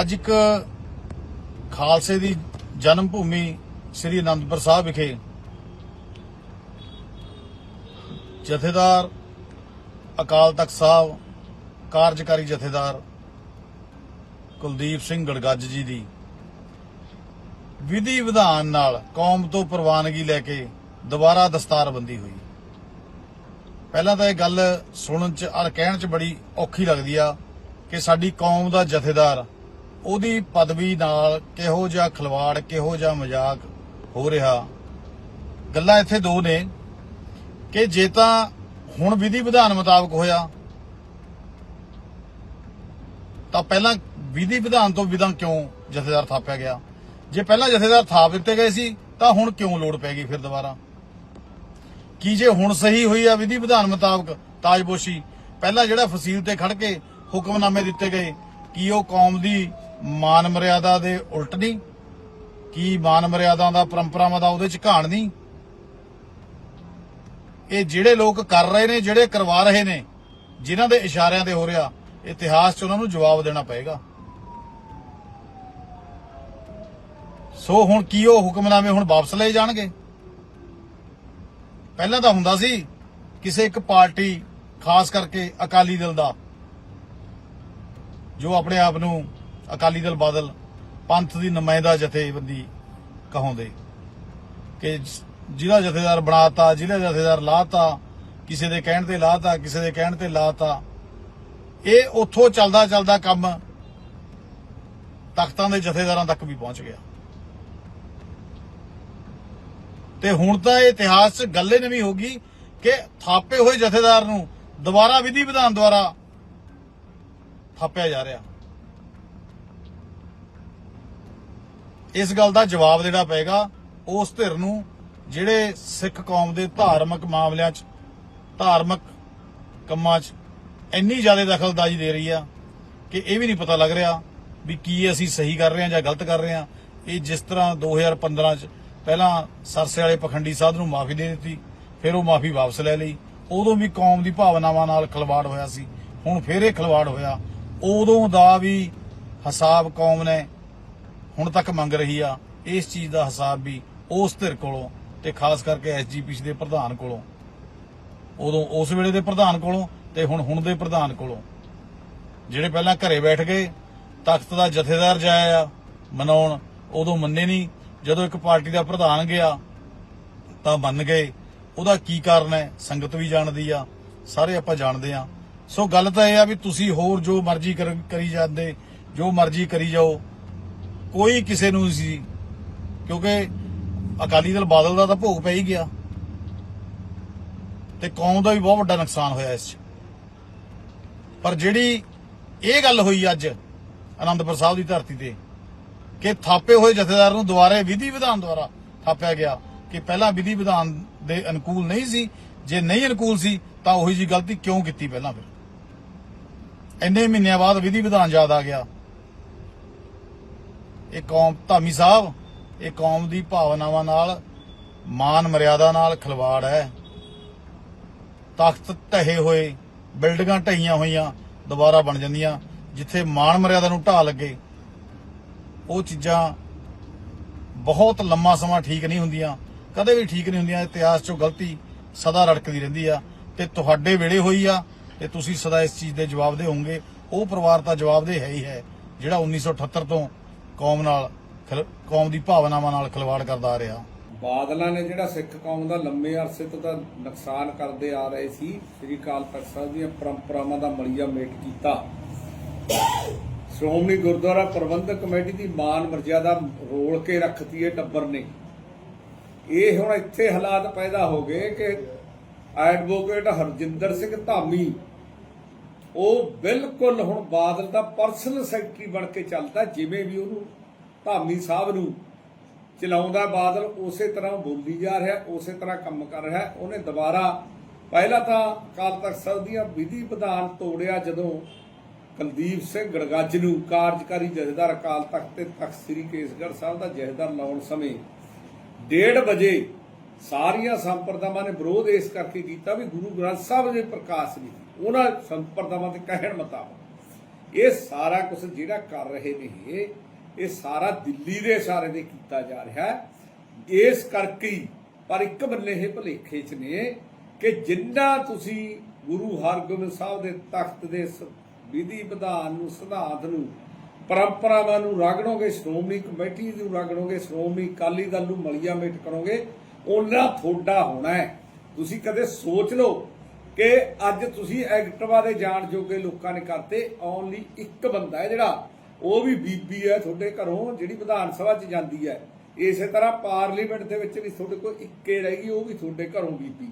ਅੱਜ ਇੱਕ ਖਾਲਸੇ ਦੀ ਜਨਮ ਭੂਮੀ ਸ੍ਰੀ ਅਨੰਦਪੁਰ ਸਾਹਿਬ ਵਿਖੇ ਜਥੇਦਾਰ ਅਕਾਲ ਤਖਤ ਸਾਹਿਬ, ਕਾਰਜਕਾਰੀ ਜਥੇਦਾਰ ਕੁਲਦੀਪ ਸਿੰਘ ਗੜਗੱਜ ਜੀ ਦੀ ਵਿਧੀ ਵਿਧਾਨ ਨਾਲ ਕੌਮ ਤੋਂ ਪ੍ਰਵਾਨਗੀ ਲੈ ਕੇ ਦੁਬਾਰਾ ਦਸਤਾਰਬੰਦੀ ਹੋਈ। ਪਹਿਲਾਂ ਤਾਂ ਇਹ ਗੱਲ ਸੁਣਨ ਚ ਔਰ ਕਹਿਣ ਚ ਬੜੀ ਔਖੀ ਲੱਗਦੀ ਆ ਕਿ ਸਾਡੀ ਕੌਮ ਦਾ ਜਥੇਦਾਰ ਉਹਦੀ ਪਦਵੀ ਨਾਲ ਕਿਹੋ ਜਿਹਾ ਖਿਲਵਾੜ, ਕਿਹੋ ਜਿਹਾ ਮਜ਼ਾਕ ਹੋ ਰਿਹਾ। ਗੱਲਾਂ ਇੱਥੇ ਦੋ ਨੇ ਕਿ ਜੇ ਤਾਂ ਹੁਣ ਵਿਧੀ ਵਿਧਾਨ ਮੁਤਾਬਕ ਹੋਇਆ, ਤਾਂ ਪਹਿਲਾਂ ਵਿਧੀ ਵਿਧਾਨ ਤੋਂ ਵਿਧਾਨ ਕਿਉਂ ਜਥੇਦਾਰ ਥਾਪਿਆ ਗਿਆ? ਜੇ ਪਹਿਲਾਂ ਜਥੇਦਾਰ ਥਾਪ ਦਿੱਤੇ ਗਏ ਸੀ, ਤਾਂ ਹੁਣ ਕਿਉਂ ਲੋੜ ਪੈ ਗਈ ਫਿਰ ਦੁਬਾਰਾ? ਕੀ ਜੇ ਹੁਣ ਸਹੀ ਹੋਈ ਆ ਵਿਧੀ ਵਿਧਾਨ ਮੁਤਾਬਕ? ਤਾਜਪੋਸ਼ੀ, ਪਹਿਲਾਂ ਜਿਹੜਾ ਫਸੀਲ ਤੇ ਖੜ ਕੇ ਹੁਕਮਨਾਮੇ ਦਿੱਤੇ ਗਏ, ਕੀ ਉਹ ਕੌਮ ਦੀ ਮਾਨ ਮਰਿਆਦਾ ਦੇ ਉਲਟ ਨਹੀਂ, ਕੀ ਮਾਨ ਮਰਿਆਦਾ ਦਾ ਪਰੰਪਰਾਵਾਂ ਦਾ ਉਹਦੇ ਚ ਘਾਣ ਨਹੀਂ? ਇਹ ਜਿਹੜੇ ਲੋਕ ਕਰ ਰਹੇ ਨੇ, ਜਿਹੜੇ ਕਰਵਾ ਰਹੇ ਨੇ, ਜਿਨ੍ਹਾਂ ਦੇ ਇਸ਼ਾਰਿਆਂ ਤੇ ਹੋ ਰਿਹਾ, ਇਤਿਹਾਸ 'ਚ ਉਹਨਾਂ ਨੂੰ ਜਵਾਬ ਦੇਣਾ ਪਏਗਾ। ਸੋ ਹੁਣ ਕੀ ਉਹ ਹੁਕਮਨਾਮੇ ਹੁਣ ਵਾਪਸ ਲਏ ਜਾਣਗੇ? ਪਹਿਲਾਂ ਤਾਂ ਹੁੰਦਾ ਸੀ, ਕਿਸੇ ਇੱਕ ਪਾਰਟੀ, ਖਾਸ ਕਰਕੇ ਅਕਾਲੀ ਦਲ ਦਾ, ਜੋ ਆਪਣੇ ਆਪ ਨੂੰ ਅਕਾਲੀ ਦਲ ਬਾਦਲ ਪੰਥ ਦੀ ਨੁਮਾਇੰਦਾ ਜਥੇਬੰਦੀ ਕਹਾਉਂਦੇ ਕਿ ਜ- ਜਿਹਦਾ ਜਥੇਦਾਰ ਬਣਾਤਾ, ਜਿਹਦਾ ਜਥੇਦਾਰ ਲਾਤਾ, ਕਿਸੇ ਦੇ ਕਹਿਣ ਤੇ ਲਾਤਾ, ਕਿਸੇ ਦੇ ਕਹਿਣ ਤੇ ਲਾਤਾ, ਇਹ ਉੱਥੋਂ ਚੱਲਦਾ ਚੱਲਦਾ ਕੰਮ ਤਖਤਾਂ ਦੇ ਜਥੇਦਾਰਾਂ ਤੱਕ ਵੀ ਪਹੁੰਚ ਗਿਆ। ਤੇ ਹੁਣ ਤਾਂ ਇਹ ਇਤਿਹਾਸ 'ਚ ਗੱਲੇ ਨਵੀਂ ਹੋ ਗਈ ਕਿ ਥਾਪੇ ਹੋਏ ਜਥੇਦਾਰ ਨੂੰ ਦੁਬਾਰਾ ਵਿਧੀ ਵਿਧਾਨ ਦੁਆਰਾ ਥਾਪਿਆ ਜਾ ਰਿਹਾ। ਇਸ ਗੱਲ ਦਾ ਜਵਾਬ ਦੇਣਾ ਪਏਗਾ ਉਸ ਧਿਰ ਨੂੰ ਜਿਹੜੇ ਸਿੱਖ ਕੌਮ ਦੇ ਧਾਰਮਿਕ ਮਾਮਲਿਆਂ 'ਚ, ਧਾਰਮਿਕ ਕੰਮਾਂ 'ਚ ਇੰਨੀ ਜ਼ਿਆਦਾ ਦਖਲਅੰਦਾਜ਼ੀ ਦੇ ਰਹੀ ਆ ਕਿ ਇਹ ਵੀ ਨਹੀਂ ਪਤਾ ਲੱਗ ਰਿਹਾ ਵੀ ਕੀ ਅਸੀਂ ਸਹੀ ਕਰ ਰਹੇ ਹਾਂ ਜਾਂ ਗਲਤ ਕਰ ਰਹੇ ਹਾਂ। ਇਹ ਜਿਸ ਤਰ੍ਹਾਂ 2015 'ਚ ਪਹਿਲਾਂ ਸਰਸੇ ਵਾਲੇ ਪਖੰਡੀ ਸਾਧ ਨੂੰ ਮਾਫੀ ਦੇ ਦਿੱਤੀ, ਫਿਰ ਉਹ ਮਾਫੀ ਵਾਪਸ ਲੈ ਲਈ। ਉਦੋਂ ਵੀ ਕੌਮ ਦੀ ਭਾਵਨਾਵਾਂ ਨਾਲ ਖਿਲਵਾੜ ਹੋਇਆ ਸੀ, ਹੁਣ ਫਿਰ ਇਹ ਖਿਲਵਾੜ ਹੋਇਆ। ਉਦੋਂ ਦਾ ਵੀ ਹਿਸਾਬ ਕੌਮ ਨੇ ਹੁਣ ਤੱਕ ਮੰਗ ਰਹੀ ਆ ਇਸ ਚੀਜ਼ ਦਾ ਹਿਸਾਬ ਵੀ ਉਸ ਧਿਰ ਕੋਲੋਂ ਤੇ ਖਾਸ ਕਰਕੇ ਐਸਜੀਪੀਸੀ ਦੇ ਪ੍ਰਧਾਨ ਕੋਲੋਂ। ਉਦੋਂ ਉਸ ਵੇਲੇ ਦੇ ਪ੍ਰਧਾਨ ਕੋਲੋਂ ਤੇ ਹੁਣ ਹੁਣ ਦੇ ਪ੍ਰਧਾਨ ਕੋਲੋਂ। ਜਿਹੜੇ ਪਹਿਲਾਂ ਘਰੇ ਬੈਠ ਗਏ, ਤਖਤ ਦਾ ਜਥੇਦਾਰ ਜਾਇਆ ਆ, ਮਨਾਉਣ, ਉਦੋਂ ਮੰਨੇ ਨਹੀਂ ਜਦੋਂ ਇੱਕ ਪਾਰਟੀ ਦਾ ਪ੍ਰਧਾਨ ਗਿਆ, ਤਾਂ ਮੰਨ ਗਏ। ਉਹਦਾ ਕੀ ਕਾਰਨ ਹੈ? ਸੰਗਤ ਵੀ ਜਾਣਦੀ ਆ, ਸਾਰੇ ਆਪਾਂ ਜਾਣਦੇ ਆ। ਸੋ ਗੱਲ ਤਾਂ ਇਹ ਆ ਵੀ ਤੁਸੀਂ ਹੋਰ ਜੋ ਮਰਜ਼ੀ ਕਰੀ ਜਾਂਦੇ, ਜੋ ਮਰਜ਼ੀ ਕਰੀ ਜਾਓ ਕੋਈ ਕਿਸੇ ਨੂੰ ਨਹੀਂ ਸੀ, ਕਿਉਂਕਿ ਅਕਾਲੀ ਦਲ ਬਾਦਲ ਦਾ ਤਾਂ ਭੋਗ ਪੈ ਹੀ ਗਿਆ। ਤੇ ਕੌਮ ਦਾ ਵੀ ਬਹੁਤ ਵੱਡਾ ਨੁਕਸਾਨ ਹੋਇਆ ਇਸ 'ਚ। ਪਰ ਜਿਹੜੀ ਇਹ ਗੱਲ ਹੋਈ ਅੱਜ ਆਨੰਦਪੁਰ ਸਾਹਿਬ ਦੀ ਧਰਤੀ ਤੇ, ਕਿ ਥਾਪੇ ਹੋਏ ਜਥੇਦਾਰ ਨੂੰ ਦੁਬਾਰੇ ਵਿਧੀ ਵਿਧਾਨ ਦੁਆਰਾ ਥਾਪਿਆ ਗਿਆ ਕਿ ਪਹਿਲਾਂ ਵਿਧੀ ਵਿਧਾਨ ਦੇ ਅਨੁਕੂਲ ਨਹੀਂ ਸੀ, ਜੇ ਨਹੀਂ ਅਨੁਕੂਲ ਸੀ, ਤਾਂ ਉਹੀ ਜੀ ਗਲਤੀ ਕਿਉਂ ਕੀਤੀ ਪਹਿਲਾਂ ਫਿਰ? ਇੰਨੇ ਮਹੀਨਿਆਂ ਬਾਅਦ ਵਿਧੀ ਵਿਧਾਨ ਯਾਦ ਆ ਗਿਆ। ਇਹ ਕੌਮ ਧਾਮੀ ਸਾਹਿਬ, ਇਹ ਕੌਮ ਦੀ ਭਾਵਨਾਵਾਂ ਨਾਲ, ਮਾਨ ਮਰਿਆਦਾ ਨਾਲ ਖਿਲਵਾੜ ਹੈ। ਤਖਤ ਢਹੇ ਹੋਏ, ਬਿਲਡਿੰਗਾਂ ਢਹੀਆਂ ਹੋਈਆਂ ਦੁਬਾਰਾ ਬਣ ਜਾਂਦੀਆਂ, ਜਿੱਥੇ ਮਾਨ ਮਰਿਆਦਾ ਨੂੰ ਢਾਹ ਲੱਗੇ, ਉਹ ਚੀਜ਼ਾਂ ਬਹੁਤ ਲੰਮਾ ਸਮਾਂ ਠੀਕ ਨਹੀਂ ਹੁੰਦੀਆਂ, ਕਦੇ ਵੀ ਠੀਕ ਨਹੀਂ ਹੁੰਦੀਆਂ, ਇਤਿਹਾਸ 'ਚੋਂ ਗਲਤੀ ਸਦਾ ਰੜਕਦੀ ਰਹਿੰਦੀ ਆ, ਤੇ ਤੁਹਾਡੇ ਵੇਲੇ ਹੋਈ ਆ, ਤੇ ਤੁਸੀਂ ਸਦਾ ਇਸ ਚੀਜ਼ ਦੇ ਜਵਾਬ ਦੇ ਹੋਵੋਗੇ, ਉਹ ਪਰਿਵਾਰ ਤਾਂ ਜਵਾਬਦੇ ਹੈ ਹੀ ਹੈ, ਜਿਹੜਾ 1978 ਤੋਂ ਕੌਮ ਨਾਲ ਕੌਮ ਦੀ ਭਾਵਨਾਵਾਂ ਨਾਲ ਖਿਲਵਾੜ ਕਰਦਾ ਆ ਰਿਹਾ। ਬਾਦਲਾਂ ਨੇ ਜਿਹੜਾ ਸਿੱਖ ਕੌਮ ਦਾ ਲੰਮੇ ਅਰਸੇ ਤੋਂ ਤਾਂ ਨੁਕਸਾਨ ਕਰਦੇ ਆ ਰਹੇ ਸੀ, ਸ੍ਰੀ ਅਕਾਲ ਤਖਤ ਸਾਹਿਬ ਦੀਆਂ ਪਰੰਪਰਾਵਾਂ ਦਾ ਮਲੀਆ ਮੇਟ ਕੀਤਾ। ਸ਼੍ਰੋਮਣੀ ਗੁਰਦੁਆਰਾ ਪ੍ਰਬੰਧਕ ਕਮੇਟੀ ਦੀ ਮਾਨ ਮਰਜ਼ਾਦਾ ਰੋਲ ਕੇ ਰੱਖਤੀ ਹੈ ਟੱਬਰ ਨੇ। ਇਹ ਹੁਣ ਇੱਥੇ ਹਾਲਾਤ ਪੈਦਾ ਹੋ ਗਏ ਕਿ ਐਡਵੋਕੇਟ ਹਰਜਿੰਦਰ ਸਿੰਘ ਧਾਮੀ, ਉਹ ਬਿਲਕੁਲ ਹੁਣ ਬਾਦਲ ਦਾ ਪਰਸਨਲ ਸੈਕਟਰੀ ਬਣ ਕੇ ਚੱਲਦਾ, ਜਿਵੇਂ ਵੀ ਉਹਨੂੰ ਧਾਮੀ ਸਾਹਿਬ ਨੂੰ ਚਲਾਉਂਦਾ ਬਾਦਲ ਉਸੇ ਤਰ੍ਹਾਂ ਬੋਲੀ ਜਾ ਰਿਹਾ, ਉਸੇ ਤਰ੍ਹਾਂ ਕੰਮ ਕਰ ਰਿਹਾ। ਉਹਨੇ ਦੁਬਾਰਾ ਪਹਿਲਾਂ ਤਾਂ ਅਕਾਲ ਤਖਤ ਸਾਹਿਬ ਦੀਆਂ ਵਿਧੀ ਵਿਧਾਨ ਤੋੜਿਆ ਜਦੋਂ ਕੁਲਦੀਪ ਸਿੰਘ ਗੜਗੱਜ ਨੂੰ ਕਾਰਜਕਾਰੀ ਜਥੇਦਾਰ ਅਕਾਲ ਤਖਤ ਤੇ ਤਖਤ ਸ੍ਰੀ ਕੇਸਗੜ੍ਹ ਸਾਹਿਬ ਦਾ ਜਥੇਦਾਰ ਲਾਉਣ ਸਮੇਂ 1:30 ਵਜੇ ਸਾਰੀਆਂ ਸੰਪਰਦਾਵਾਂ ਨੇ ਵਿਰੋਧ ਇਸ ਕਰਕੇ ਕੀਤਾ ਵੀ ਗੁਰੂ ਗ੍ਰੰਥ ਸਾਹਿਬ ਦੇ ਪ੍ਰਕਾਸ਼ ਨਹੀਂ। ਉਹਨਾਂ ਸੰਪਰਦਾਵਾਂ ਦੇ ਕਹਿਣ ਮੁਤਾਬਕ ਇਹ ਸਾਰਾ ਕੁਝ ਜਿਹੜਾ ਕਰ ਰਹੇ ਨੇ ਇਹ, ਸਾਰਾ ਦਿੱਲੀ ਦੇ ਇਸ਼ਾਰੇ ਤੇ ਕੀਤਾ ਜਾ ਰਿਹਾ ਹੈ। ਇਸ ਕਰਕੇ ਪਰ ਇੱਕ ਬੰਨੇ ਇਹ ਭਲੇਖੇ ਚ ਨੇ ਕਿ ਜਿੰਨਾ ਤੁਸੀਂ ਗੁਰੂ ਹਰਗੋਬਿੰਦ ਸਾਹਿਬ ਦੇ ਤਖਤ ਦੇ ਵਿਧੀ ਵਿਧਾਨ ਨੂੰ ਸਿਧਾਂਤ ਨੂੰ ਪਰੰਪਰਾਵਾਂ ਨੂੰ ਰਗੜੋਗੇ ਸ਼੍ਰੋਮਣੀ ਕਮੇਟੀ ਨੂੰ ਰਗੜੋਗੇ ਸ਼੍ਰੋਮਣੀ ਅਕਾਲੀ ਦਲ ਨੂੰ ਮਲੀਆ ਮੇਟ ਕਰੋਗੇ ਉਹਨਾਂ ਥੋੜਾ ਹੋਣਾ ਹੈ। ਤੁਸੀਂ ਕਦੇ ਸੋਚ ਲਓ ਕਿ ਅੱਜ ਤੁਸੀਂ ਐਕਟਵਾ ਦੇ ਜਾਣ ਜੋਗੇ ਲੋਕਾਂ ਨੇ ਕਰਤੇ ਓਨਲੀ ਇੱਕ ਬੰਦਾ ਹੈ ਜਿਹੜਾ ਉਹ ਵੀ ਬੀਬੀ ਹੈ ਤੁਹਾਡੇ ਘਰੋਂ, ਜਿਹੜੀ ਵਿਧਾਨ ਸਭਾ 'ਚ ਜਾਂਦੀ ਹੈ। ਇਸੇ ਤਰ੍ਹਾਂ ਪਾਰਲੀਮੈਂਟ ਦੇ ਵਿੱਚ ਵੀ ਤੁਹਾਡੇ ਕੋਲ ਇੱਕੇ ਰਹੇਗੀ ਉਹ ਵੀ ਤੁਹਾਡੇ ਘਰੋਂ ਬੀਬੀ।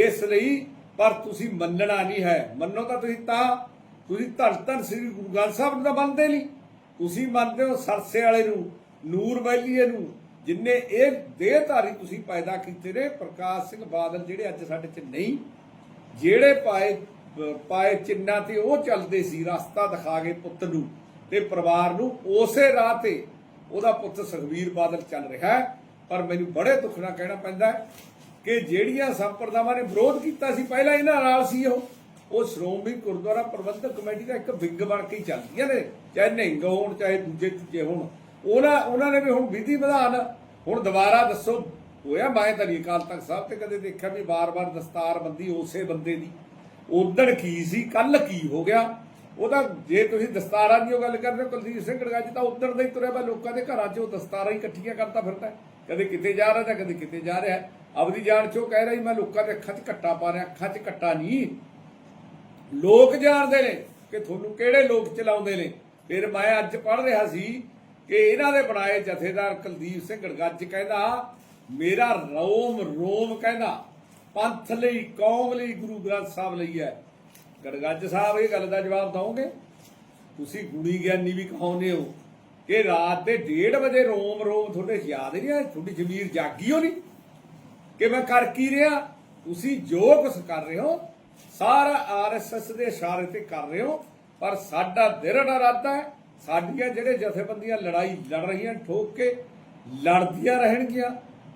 ਇਸ ਲਈ, ਪਰ ਤੁਸੀਂ ਮੰਨਣਾ ਨਹੀਂ ਹੈ। ਮੰਨੋ ਤਾਂ ਤੁਸੀਂ ਤਾਂ, ਤੁਸੀਂ ਧੰਨ ਧੰਨ ਸ੍ਰੀ ਗੁਰੂ ਗ੍ਰੰਥ ਸਾਹਿਬ ਨੂੰ ਮੰਨਦੇ ਨਹੀਂ। ਤੁਸੀਂ ਮੰਨਦੇ ਹੋ ਸਰਸੇ ਵਾਲੇ ਨੂੰ, ਨੂਰ ਵੈਲੀਏ ਨੂੰ ਜਿਨਨੇ ਇਹ ਦੇਹਧਾਰੀ ਤੁਸੀਂ ਪੈਦਾ ਕੀਤੇ ਨੇ, ਪ੍ਰਕਾਸ਼ ਸਿੰਘ ਬਾਦਲ ਜਿਹੜੇ ਅੱਜ ਸਾਡੇ 'ਚ ਨਹੀਂ, ਜਿਹੜੇ ਪਾਏ ਪਾਏ ਚਿੰਨਾ ਤੇ ਉਹ ਚੱਲਦੇ ਸੀ, ਰਸਤਾ ਦਿਖਾ ਕੇ ਪੁੱਤ ਨੂੰ। ਤੇ ਪਰਿਵਾਰ ਨੂੰ ਉਸੇ ਰਾਹ ਤੇ ਉਹਦਾ ਪੁੱਤ ਸੁਖਵੀਰ ਬਾਦਲ ਚੱਲ ਰਿਹਾ ਹੈ। ਪਰ ਮੈਨੂੰ ਬੜੇ ਦੁੱਖ ਨਾਲ ਕਹਿਣਾ ਪੈਂਦਾ ਕਿ ਜਿਹੜੀਆਂ ਸੰਪਰਦਾਵਾਂ ਨੇ ਵਿਰੋਧ ਕੀਤਾ ਸੀ, ਪਹਿਲਾਂ ਇਹਨਾਂ ਨਾਲ ਸੀ ਉਹ। ਉਹ ਸ਼੍ਰੋਮਣੀ ਗੁਰਦੁਆਰਾ ਪ੍ਰਬੰਧਕ ਕਮੇਟੀ ਦਾ ਇੱਕ ਵਿੰਗ ਬਣ ਕੇ ਚੱਲਦੀਆਂ ਨੇ, ਚਾਹੇ ਨਿਹੰਗ ਹੋਣ, ਚਾਹੇ ਦੂਜੇ ਤੀਜੇ ਹੋਣ। ਉਹਨਾਂ ਉਹਨਾਂ ਨੇ ਵੀ ਹੁਣ ਵਿਧੀ ਵਿਧਾਨ ਹੁਣ ਦੁਬਾਰਾ ਦੱਸੋ, ਹੋਇਆ ਮੈਂ ਤਾਂ ਨਹੀਂ ਅਕਾਲ ਤਖਤ ਸਾਹਿਬ ਤੇ ਕਦੇ ਦੇਖਿਆ ਵੀ ਵਾਰ-ਵਾਰ ਦਸਤਾਰ ਬੰਦੀ ਉਸੇ ਬੰਦੇ ਦੀ? ਉਦਣ ਕੀ ਸੀ ਕੱਲ ਕੀ ਹੋ ਗਿਆ? ਉਹਦਾ ਜੇ ਤੁਸੀਂ ਦਸਤਾਰਾਂ ਦੀ ਉਹ ਗੱਲ ਕਰਦੇ ਹੋ, ਕੁਲਦੀਪ ਸਿੰਘ ਗੜਗੱਜ ਤਾਂ ਉਦਣ ਦਾ ਹੀ ਤੁਰਿਆ ਵਾ ਲੋਕਾਂ ਦੇ ਘਰਾਂ 'ਚ, ਉਹ ਦਸਤਾਰਾਂ ਹੀ ਇਕੱਠੀਆਂ ਕਰਦਾ ਫਿਰਦਾ। ਕਦੇ ਕਿਤੇ ਜਾ ਰਿਹਾ ਤਾਂ ਕਦੇ ਕਿਤੇ ਜਾ ਰਿਹਾ। ਹੈ। ਆਪਦੀ ਜਾਨ 'ਚੋਂ ਕਹਿ ਰਿਹਾ ਮੈਂ ਲੋਕਾਂ ਦੇ ਅੱਖਾਂ 'ਚ ਕੱਟਾ ਪਾ ਰਿਹਾ, ਅੱਖਾਂ 'ਚ ਕੱਟਾ ਨਹੀਂ। ਲੋਕ ਜਾਣਦੇ ਨੇ ਕਿ ਤੁਹਾਨੂੰ ਕਿਹੜੇ ਲੋਕ ਚਲਾਉਂਦੇ ਨੇ। ਫਿਰ ਮੈਂ ਅੱਜ ਪੜ੍ਹ ਰਿਹਾ ਸੀ ਕਿ ਇਹਨਾਂ ਦੇ ਬਣਾਏ ਜਥੇਦਾਰ ਕੁਲਦੀਪ ਸਿੰਘ ਗੜਗੱਜ ਕਹਿੰਦਾ, ਮੇਰਾ ਰੋਮ ਰੋਮ ਕਹਿੰਦਾ, ਪੰਥ ਲਈ, ਕੌਮ ਲਈ ਗੁਰੂ ਗ੍ਰੰਥ ਸਾਹਿਬ ਲਈ ਹੈ। ਗੜਗੱਜ ਸਾਹਿਬ ਇਹ ਗੱਲ ਦਾ ਜਵਾਬ ਦਵੋਗੇ? ਤੁਸੀਂ ਗੁਣੀ ਗਿਆਨੀ ਵੀ ਕਹਾਉਂਦੇ ਹੋ ਕਿ ਰਾਤ ਦੇ 1:30 ਵਜੇ ਰੋਮ ਰੋਮ ਤੁਹਾਡੇ ਯਾਦ ਨਹੀਂ ਆ ਤੁਹਾਡੀ ਜ਼ਮੀਰ ਜਾਗੀ ਹੋ ਨਹੀਂ ਕਿ ਮੈਂ ਕਰ ਕੀ ਰਿਹਾ? ਤੁਸੀਂ ਜੋ ਕੁਝ ਕਰ ਰਹੇ ਹੋ, ਸਾਰਾ ਆਰਐਸਐਸ ਦੇ ਇਸ਼ਾਰੇ ਤੇ ਕਰ ਰਹੇ ਹੋ, ਪਰ ਸਾਡਾ ਦ੍ਰਿੜ ਇਰਾਦਾ ਹੈ, ਸਾਡੀਆਂ ਜਿਹੜੇ ਜਥੇਬੰਦੀਆਂ ਲੜਾਈ ਲੜ ਰਹੀਆਂ, ਠੋਕ ਕੇ ਲੜਦੀਆਂ ਰਹਿਣਗੀਆਂ,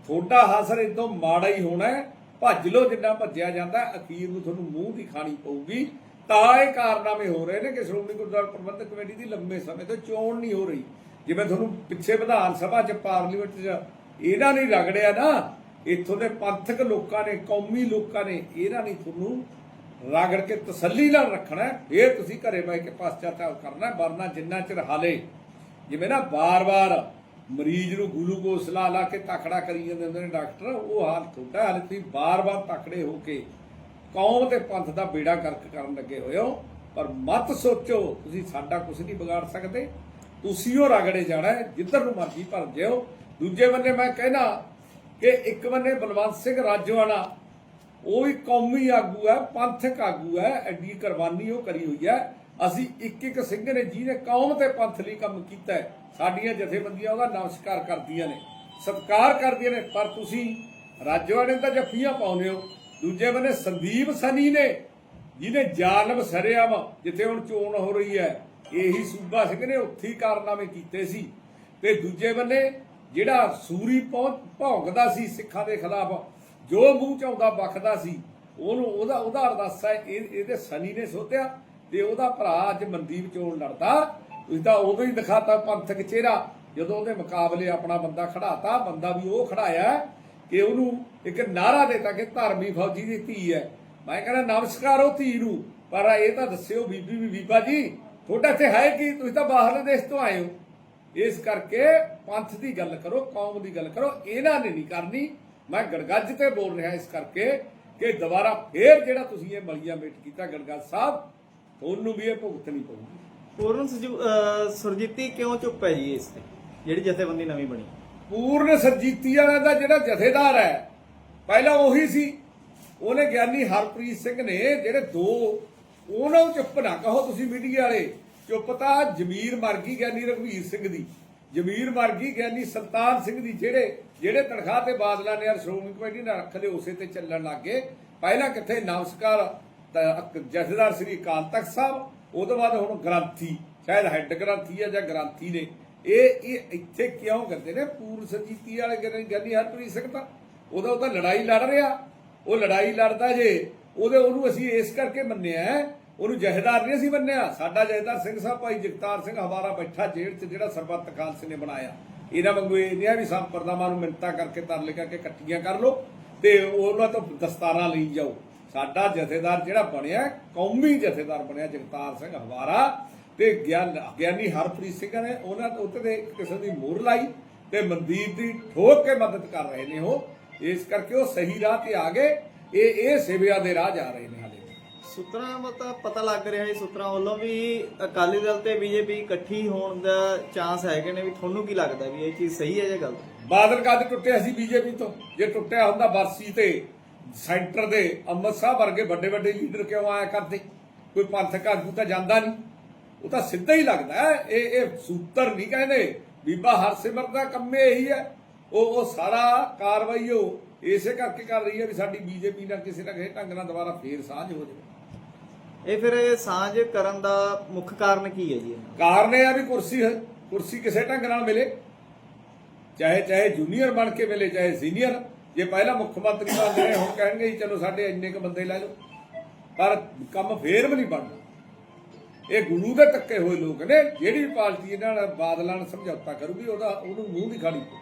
ਤੁਹਾਡਾ ਹਾਸਰ ਇਦੋਂ ਮਾੜਾ ਹੀ ਹੋਣਾ ਹੈ। ਭੱਜ ਲੋ ਜਿੰਨਾ ਭੱਜਿਆ ਜਾਂਦਾ, ਅਖੀਰ ਨੂੰ ਤੁਹਾਨੂੰ ਮੂੰਹ ਦੀ ਖਾਣੀ ਪਊਗੀ। ਤਾਂ ਇਹ ਕਾਰਨਾਮੇ ਹੋ ਰਹੇ ਨੇ ਕਿ ਸ਼੍ਰੋਮਣੀ ਗੁਰਦੁਆਰਾ ਪ੍ਰਬੰਧਕ ਕਮੇਟੀ ਦੀ ਲੰਮੇ ਸਮੇਂ ਤੋਂ ਚੋਣ ਨਹੀਂ ਹੋ ਰਹੀ। ਜਿਵੇਂ ਤੁਹਾਨੂੰ ਪਿੱਛੇ ਵਿਧਾਨ ਸਭਾ 'ਚ, ਪਾਰਲੀਮੈਂਟ 'ਚ ਇਹਨਾਂ ਨੇ ਰਗੜਿਆ ਨਾ, ਇੱਥੋਂ ਦੇ ਪੰਥਕ ਲੋਕਾਂ ਨੇ, ਕੌਮੀ ਲੋਕਾਂ ਨੇ ਇਹਨਾਂ ਨੇ ਤੁਹਾਨੂੰ ਰਗੜ ਕੇ ਤਸੱਲੀ ਨਾਲ ਰੱਖਣਾ। ਹੈ। ਤੁਸੀਂ ਘਰੇ ਬੈ ਕੇ ਪਛਤਾਵਾ ਕਰਨਾ, ਵਰਨਾ ਜਿੰਨਾ ਚਿਰ ਹਾਲੇ। ਜਿਵੇਂ ਨਾ ਬਾਰ-ਬਾਰ ਮਰੀਜ਼ ਨੂੰ ਗਲੂਕੋਸ ਲਾ ਲਾ ਕੇ ਤਕੜਾ ਕਰੀ ਜਾਂਦੇ ਹੁੰਦੇ ਨੇ ਡਾਕਟਰ, ਉਹ ਹਾਲ ਤੁਹਾਡਾ ਹਾਲੇ ਤੁਸੀਂ ਬਾਰ-ਬਾਰ ਤਕੜੇ ਹੋ ਕੇ ਕੌਮ ਤੇ ਪੰਥ ਦਾ ਬੇੜਾ ਗਰਕ ਕਰਨ ਲੱਗੇ ਹੋਏ ਹੋ, ਪਰ ਮਤ ਸੋਚੋ, ਤੁਸੀਂ ਸਾਡਾ ਕੁਝ ਨਹੀਂ ਵਿਗਾੜ ਸਕਦੇ। ਤੁਸੀਂ ਉਹ ਰਗੜੇ ਜਾਣਾ ਜਿੱਧਰ ਨੂੰ ਮਰਜ਼ੀ ਭਰ ਜਿਓ ਦੂਜੇ ਬੰਨੇ ਮੈਂ ਕਹਿਣਾ ਕਿ ਇੱਕ ਬੰਨੇ ਬਲਵੰਤ ਸਿੰਘ ਰਾਜਵਾਨਾ ਉਹ ਵੀ ਕੌਮੀ ਆਗੂ ਹੈ, ਪੰਥਕ ਆਗੂ ਹੈ, ਐਡੀ ਕੁਰਬਾਨੀ ਉਹ ਕਰੀ ਹੋਈ ਹੈ। ਅਸੀਂ ਇੱਕ ਇੱਕ ਸਿੰਘ ਨੇ ਜਿਹਨੇ ਕੌਮ ਤੇ ਪੰਥ ਲਈ ਕੰਮ ਕੀਤਾ ਹੈ, ਸਾਡੀਆਂ ਜਥੇਬੰਦੀਆਂ ਉਹਦਾ ਨਮਸਕਾਰ ਕਰਦੀਆਂ ਨੇ, ਸਤਿਕਾਰ ਕਰਦੀਆਂ ਨੇ, ਪਰ ਤੁਸੀਂ ਰਾਜਵਾਨੇ ਤਾਂ ਜੱਫੀਆਂ ਪਾਉਂਦੇ ਹੋ, ਦੂਜੇ ਬੰਨੇ ਸੰਦੀਪ ਸਨੀ ਨੇ, ਜਿਹਨੇ ਜਾਨਮ ਸਰਿਆ ਵਾ, ਜਿੱਥੇ ਹੁਣ ਚੋਣ ਹੋ ਰਹੀ ਹੈ, ਇਹੀ ਸੂਬਾ ਸਿੰਘ ਨੇ ਉੱਥੇ ਕਾਰਨਾਮੇ ਕੀਤੇ ਸੀ। ਤੇ ਦੂਜੇ ਬੰਨੇ ਜਿਹੜਾ ਸੂਰੀ ਪਹੁੰਚ ਭੌਂਕਦਾ ਸੀ ਸਿੱਖਾਂ ਦੇ ਖਿਲਾਫ, ਜੋ ਮੂੰਹ ਚ ਆਉਂਦਾ ਬਖਦਾ ਸੀ, ਉਹਨੂੰ ਉਹਦਾ ਉਹਦਾ ਅਰਦਾਸਾ ਇਹ, ਇਹਦੇ ਸਨੀ ਨੇ ਸੋਧਿਆ ਤੇ ਉਹਦਾ ਭਰਾ ਅੱਜ ਮਨਦੀਪ ਚੋਣ ਲੜਦਾ ਤੁਸੀਂ ਉਦੋਂ ਹੀ ਦਿਖਾਤਾ ਪੰਥਕ ਚਿਹਰਾ, ਜਦੋਂ ਉਹਦੇ ਮੁਕਾਬਲੇ ਆਪਣਾ ਬੰਦਾ ਖੜਾਤਾ, ਬੰਦਾ ਵੀ ਉਹ ਖੜਾਇਆ ਕਿ ਉਹਨੂੰ ਇੱਕ ਨਾਰਾ ਦਿੱਤਾ ਕਿ ਧਰਮੀ ਫੌਜੀ ਦੀ ਧੀ ਹੈ। ਮੈਂ ਕਹਿੰਦਾ, ਨਮਸਕਾਰ ਉਹ ਧੀ ਨੂੰ। ਪਰ ਇਹ ਤਾਂ ਦੱਸਿਓ ਬੀਬੀ ਵੀ ਬੀਬਾ ਜੀ, ਤੁਹਾਡਾ ਇੱਥੇ ਹੈ ਕੀ? ਤੁਸੀਂ ਤਾਂ ਬਾਹਰਲੇ ਦੇਸ਼ ਤੋਂ ਆਏ ਹੋ। ਇਸ ਕਰਕੇ ਪੰਥ ਦੀ ਗੱਲ ਕਰੋ, ਕੌਮ ਦੀ ਗੱਲ ਕਰੋ, ਇਹਨਾਂ ਨੇ ਨਹੀਂ ਕਰਨੀ। ਮੈਂ ਗੜਗੱਜ ਤੇ ਬੋਲ ਰਿਹਾ ਇਸ ਕਰਕੇ ਕਿ ਦੁਬਾਰਾ ਫੇਰ ਜਿਹੜਾ ਤੁਸੀਂ ਇਹ ਮਲੀਆ ਮੇਟ ਕੀਤਾ, ਗੜਗੱਜ ਸਾਹਿਬ ਤੁਹਾਨੂੰ ਵੀ ਇਹ ਭੁਗਤਣੀ ਪਊਗੀ। ਪੂਰਨ ਅਹ ਸੁਰਜੀਤੀ ਕਿਉਂ ਚੁੱਪ ਹੈ ਜੀ ਇਸ ਤੇ? ਜਿਹੜੀ ਜਥੇਬੰਦੀ ਨਵੀਂ ਬਣੀ। ਪੂਰਨ ਸਰਜੀਤੀ ਵਾਲਾ ਦਾ ਜਿਹੜਾ ਜਥੇਦਾਰ ਹੈ ਪਹਿਲਾਂ ਉਹੀ ਸੀ। ਉਹਨੇ ਗਿਆਨੀ ਹਰਪ੍ਰੀਤ ਸਿੰਘ ਨੇ ਜਿਹੜੇ ਦੋ ਉਹਨਾਂ ਨੂੰ ਚੁੱਪ ਨਾ ਕਹੋ ਤੁਸੀਂ ਮੀਡੀਆ ਵਾਲੇ। ਚੁੱਪ ਤਾਂ ਜ਼ਮੀਰ ਮਰ ਗਈ ਗਿਆਨੀ ਰਘਵੀਰ ਸਿੰਘ ਦੀ। ਜ਼ਮੀਰ ਮਰ ਗਈ ਗਿਆਨੀ ਸੁਲਤਾਨ ਸਿੰਘ ਦੀ ਜਿਹੜੇ ਜਿਹੜੇ ਤਨਖਾਹ ਤੇ ਬਾਦਲਾਂ ਨੇ ਯਾਰ ਸ਼੍ਰੋਮਣੀ ਕਮੇਟੀ ਨਾਲ ਰੱਖ ਲਏ ਉਸੇ ਤੇ ਚੱਲਣ ਲੱਗੇ ਪਹਿਲਾਂ ਕਿੱਥੇ ਨਮਸਕਾਰ ਜਥੇਦਾਰ ਸ੍ਰੀ ਅਕਾਲ ਤਖਤ ਸਾਹਿਬ ਉਹਦੇ ਬਾਅਦ ਹੁਣ ਗ੍ਰੰਥੀ, ਸ਼ਾਇਦ ਹੈੱਡ ਗ੍ਰੰਥੀ ਹੈ ਜਾਂ ਗ੍ਰੰਥੀ ਨੇ। ਇਹ ਇਹ ਇੱਥੇ ਕਿਉਂ ਕਰਦੇ ਨੇ? ਪੂਰਨ ਸਰਜੀਤੀ ਵਾਲੇ ਗਿਆਨੀ ਹਰਪ੍ਰੀਤ ਸਿੰਘ ਤਾਂ ਉਹਦਾ ਉਹਦਾ ਲੜਾਈ ਲੜ ਰਿਹਾ। ਉਹ ਲੜਾਈ ਲੜਦਾ ਜੇ, ਉਹਦੇ ਉਹਨੂੰ ਅਸੀਂ ਇਸ ਕਰਕੇ ਮੰਨਿਆ ਉਹਨੂੰ ਜਹੇਦਾਰ ਨਹੀਂ ਸੀ ਬੰਨਿਆ ਸਾਡਾ ਜਹੇਦਾਰ ਸਿੰਘ ਸਾਹਿਬ ਭਾਈ ਜਗਤਾਰ ਸਿੰਘ ਹਵਾਰਾ ਬੈਠਾ ਜੇਲ੍ਹ 'ਚ ਜਿਹੜਾ ਸਰਬੱਤ ਖਾਲਸੇ ਨੇ ਬਣਾਇਆ। ਇਹਨਾਂ ਵਾਂਗੂ ਇਹ ਨਹੀਂ ਆ ਵੀ ਸਭ ਪਰਦਾਮਾਂ ਨੂੰ ਮਿੰਤਾ ਕਰਕੇ ਤਰਲੇ ਕਰਕੇ ਇਕੱਠੀਆਂ ਕਰ ਲੋ ਤੇ ਉਹਨਾਂ ਤੋਂ ਦਸਤਾਰਾਂ ਲਈ ਜਾਓ। ਸਾਡਾ ਜਥੇਦਾਰ ਜਿਹੜਾ ਬਣਿਆ ਕੌਮੀ ਜਥੇਦਾਰ ਬਣਿਆ ਜਗਤਾਰ ਸਿੰਘ ਹਵਾਰਾ ਤੇ ਗਿਆਨ ਗਿਆਨੀ ਹਰਪ੍ਰੀਤ ਸਿੰਘ ਨੇ ਉਹਨਾਂ ਉੱਤੇ ਦੇ ਕਿਸਮ ਦੀ ਮੋਹਰ ਲਾਈ ਤੇ ਮਨਦੀਪ ਦੀ ਠੋਕ ਕੇ ਮਦਦ ਕਰ ਰਹੇ ਨੇ ਉਹ। ਇਸ ਕਰਕੇ ਉਹ ਸਹੀ ਰਾਹ ਤੇ ਆ ਗਏ। ਇਹ ਇਹ ਸੇਵਿਆ ਦੇ ਰਾਹ ਜਾ ਰਹੇ ਨੇ ਹਾਲੇ। ਸੂਤਰਾਂ ਮਤਾ ਪਤਾ ਲੱਗ ਰਿਹਾ ਹੈ ਸੂਤਰਾਂ ਵੱਲੋਂ ਵੀ ਅਕਾਲੀ ਦਲ ਤੇ ਬੀਜੇਪੀ ਇਕੱਠੀ ਹੋਣ ਦਾ ਚਾਂਸ ਹੈਗੇ ਨੇ ਵੀ ਤੁਹਾਨੂੰ ਕੀ ਲੱਗਦਾ ਵੀ ਇਹ ਚੀਜ਼ ਸਹੀ ਹੈ ਜਾਂ ਗਲਤ? ਬਾਦਲ ਕਦ ਟੁੱਟਿਆ ਸੀ ਬੀਜੇਪੀ ਤੋਂ? ਜੇ ਟੁੱਟਿਆ ਹੁੰਦਾ ਬਰਸੀ ਤੇ। ਸੈਂਟਰ ਦੇ ਅੰਮ੍ਰਿਤ ਸਾਹਿਬ ਵਰਗੇ ਵੱਡੇ ਵੱਡੇ ਲੀਡਰ ਕਿਉਂ ਆਇਆ ਕਰਦੇ? ਕੋਈ ਪੰਥਕ ਆਗੂ ਤਾਂ ਜਾਂਦਾ ਨਹੀਂ। ਉਹ ਤਾਂ ਸਿੱਧਾ ਹੀ ਲੱਗਦਾ ਇਹ ਇਹ ਸੂਤਰ ਨਹੀਂ ਕਹਿੰਦੇ। ਬੀਬਾ ਹਰਸਿਮਰਤ ਦਾ ਕੰਮ ਇਹੀ ਹੈ ਉਹ ਉਹ ਸਾਰਾ ਕਾਰਵਾਈ ਉਹ ਇਸੇ ਕਰਕੇ ਕਰ ਰਹੀ ਹੈ ਵੀ ਸਾਡੀ ਬੀਜੇਪੀ ਨਾਲ ਕਿਸੇ ਨਾ ਕਿਸੇ ਢੰਗ ਨਾਲ ਦੁਬਾਰਾ ਫੇਰ ਸਾਂਝ ਹੋ ਜਾਵੇ। ਇਹ ਫਿਰ ਇਹ ਸਾਂਝ ਕਰਨ ਦਾ ਮੁੱਖ ਕਾਰਨ ਕੀ ਹੈ ਜੀ ਕਾਰਨ ਇਹ ਆ ਵੀ ਕੁਰਸੀ ਕੁਰਸੀ ਕਿਸੇ ਢੰਗ ਨਾਲ ਮਿਲੇ। ਚਾਹੇ ਚਾਹੇ ਜੂਨੀਅਰ ਬਣ ਕੇ ਮਿਲੇ ਚਾਹੇ ਸੀਨੀਅਰ ਜੇ ਪਹਿਲਾਂ ਮੁੱਖ ਮੰਤਰੀ ਬਣਦੇ ਰਹੇ ਹੁਣ, ਕਹਿਣਗੇ ਜੀ, ਚਲੋ ਸਾਡੇ ਇੰਨੇ ਕ ਬੰਦੇ ਲੈ ਲਓ। ਪਰ ਕੰਮ ਫੇਰ ਵੀ ਨਹੀਂ ਬਣਦਾ। ਇਹ ਗੁਰੂ ਦੇ ਤੱਕੇ ਹੋਏ ਲੋਕ ਨੇ, ਜਿਹੜੀ ਵੀ ਪਾਰਟੀ ਇਹਨਾਂ ਨਾਲ ਬਾਦਲਾਂ ਨਾਲ ਸਮਝੌਤਾ ਕਰੂਗੀ, ਉਹਦਾ ਉਹਨੂੰ ਮੂੰਹ ਨਹੀਂ ਖਾਣੀ ਪਊ।